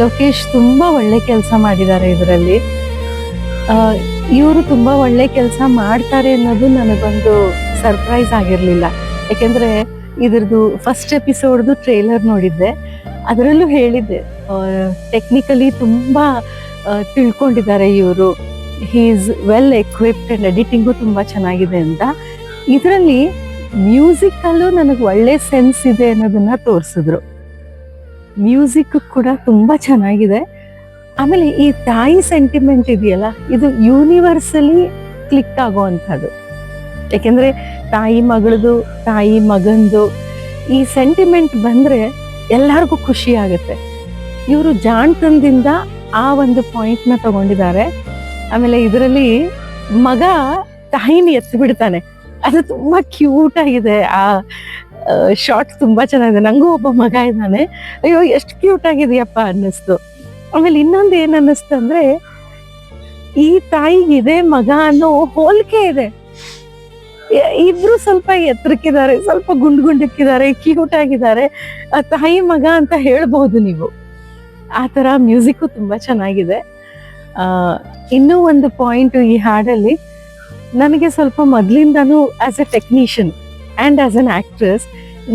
ಲೋಕೇಶ್ ತುಂಬಾ ಒಳ್ಳೆ ಕೆಲಸ ಮಾಡಿದ್ದಾರೆ ಇದರಲ್ಲಿ. ಇವರು ತುಂಬಾ ಒಳ್ಳೆ ಕೆಲಸ ಮಾಡ್ತಾರೆ ಅನ್ನೋದು ನನಗೊಂದು ಸರ್ಪ್ರೈಸ್ ಆಗಿರಲಿಲ್ಲ. ಯಾಕೆಂದ್ರೆ ಇದರದು ಫಸ್ಟ್ ಎಪಿಸೋಡ್ದು ಟ್ರೇಲರ್ ನೋಡಿದ್ದೆ. ಅದರಲ್ಲೂ ಹೇಳಿದ್ದೆ ಟೆಕ್ನಿಕಲಿ ತುಂಬ ತಿಳ್ಕೊಂಡಿದ್ದಾರೆ ಇವರು. He is well equipped and editing ತುಂಬ ಚೆನ್ನಾಗಿದೆ ಅಂತ. ಇದರಲ್ಲಿ ಮ್ಯೂಸಿಕಲ್ಲೂ ನನಗೆ ಒಳ್ಳೆ ಸೆನ್ಸ್ ಇದೆ ಅನ್ನೋದನ್ನು ತೋರಿಸಿದ್ರು. ಮ್ಯೂಸಿಕ್ ಕೂಡ ತುಂಬಾ ಚೆನ್ನಾಗಿದೆ. ಆಮೇಲೆ ಈ ತಾಯಿ ಸೆಂಟಿಮೆಂಟ್ ಇದೆಯಲ್ಲ, ಇದು ಯೂನಿವರ್ಸಲಿ ಕ್ಲಿಕ್ ಆಗುವಂಥದ್ದು. ಯಾಕೆಂದ್ರೆ ತಾಯಿ ಮಗಳದು, ತಾಯಿ ಮಗಂದು, ಈ ಸೆಂಟಿಮೆಂಟ್ ಬಂದ್ರೆ ಎಲ್ಲರಿಗೂ ಖುಷಿ ಆಗುತ್ತೆ. ಇವರು ಜಾಣತನದಿಂದ ಆ ಒಂದು ಪಾಯಿಂಟ್ನ ತಗೊಂಡಿದ್ದಾರೆ. ಆಮೇಲೆ ಇದರಲ್ಲಿ ಮಗ ತಾಯಿನ ಎತ್ತು ಬಿಡ್ತಾನೆ. ಅದು ತುಂಬಾ ಕ್ಯೂಟ್ ಆಗಿದೆ. ಆ ಶಾರ್ಟ್ ತುಂಬಾ ಚೆನ್ನಾಗಿದೆ. ನಂಗೂ ಒಬ್ಬ ಮಗ ಇದ್ದಾನೆ. ಅಯ್ಯೋ, ಎಷ್ಟು ಕ್ಯೂಟ್ ಆಗಿದೆಯಪ್ಪ ಅನ್ನಿಸ್ತು. ಆಮೇಲೆ ಇನ್ನೊಂದು ಏನ್ ಅನ್ನಿಸ್ತು ಅಂದ್ರೆ, ಈ ತಾಯಿಗೆ ಇದೆ ಮಗ ಅನ್ನೋ ಹೋಲಿಕೆ ಇದೆ. ಇಬ್ರು ಸ್ವಲ್ಪ ಎತ್ತರಕ್ಕಿದ್ದಾರೆ, ಸ್ವಲ್ಪ ಗುಂಡ್ ಗುಂಡಕ್ಕಿದ್ದಾರೆ ಕ್ಯೂಟ್ ಆಗಿದ್ದಾರೆ ತಾಯಿ ಮಗ ಅಂತ ಹೇಳ್ಬಹುದು ನೀವು. ಆ ತರ ಮ್ಯೂಸಿಕ್ಕು ತುಂಬಾ ಚೆನ್ನಾಗಿದೆ. ಇನ್ನೂ ಒಂದು ಪಾಯಿಂಟ್ ಈ ಹಾಡಲ್ಲಿ ನನಗೆ ಸ್ವಲ್ಪ ಮೊದಲಿಂದನೂ as a technician and as an actress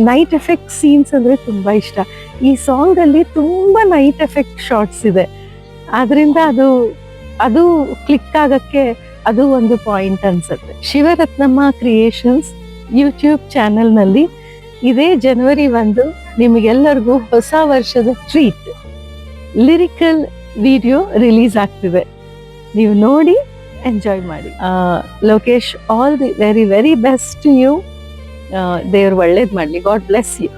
night effect scenes ಅಂದರೆ ತುಂಬ ಇಷ್ಟ. ಈ ಸಾಂಗಲ್ಲಿ ತುಂಬ ನೈಟ್ ಎಫೆಕ್ಟ್ ಶಾರ್ಟ್ಸ್ ಇದೆ. ಆದ್ದರಿಂದ ಅದು ಅದು ಕ್ಲಿಕ್ ಆಗೋಕ್ಕೆ ಅದು ಒಂದು ಪಾಯಿಂಟ್ ಅನ್ಸುತ್ತೆ. ಶಿವರತ್ನಮ್ಮ ಕ್ರಿಯೇಷನ್ಸ್ ಯೂಟ್ಯೂಬ್ ಚಾನೆಲ್ನಲ್ಲಿ ಇದೇ ಜನವರಿ ಒಂದು ನಿಮಗೆಲ್ಲರಿಗೂ ಹೊಸ ವರ್ಷದ ಟ್ರೀಟ್ ಲಿರಿಕಲ್ ವಿಡಿಯೋ ರಿಲೀಸ್ ಆಗ್ತಿದೆ. ನೀವು ನೋಡಿ. ಎಂಜಾಯ್ ಮಾಡಿ. Lokesh all the very very best you ದೇವ್ರು ಒಳ್ಳೇದು ಮಾಡಲಿ. God bless you